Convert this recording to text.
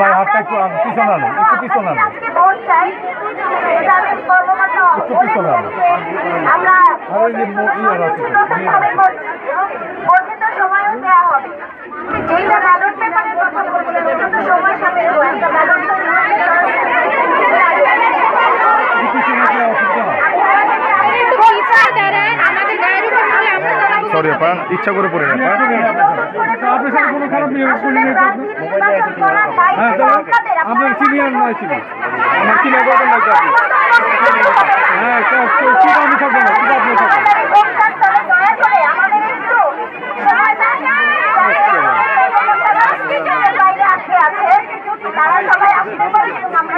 ভাই হাতটা একটু পিছনে আনো একটু পিছনে আনো। একটু পিছনে আনো। আর যে আছে যেটা ব্যালট কথা তো সময় সাপেক্ষ। একটা ব্যালট সরি আপা ইচ্ছা করে পড়ে না খারাপ আপনার সিনিয়র নয় ছিল আমার সিনিয়র গঠন নয় হ্যাঁ কিবা আমি না কিবা আপনি থাকবেন আমরা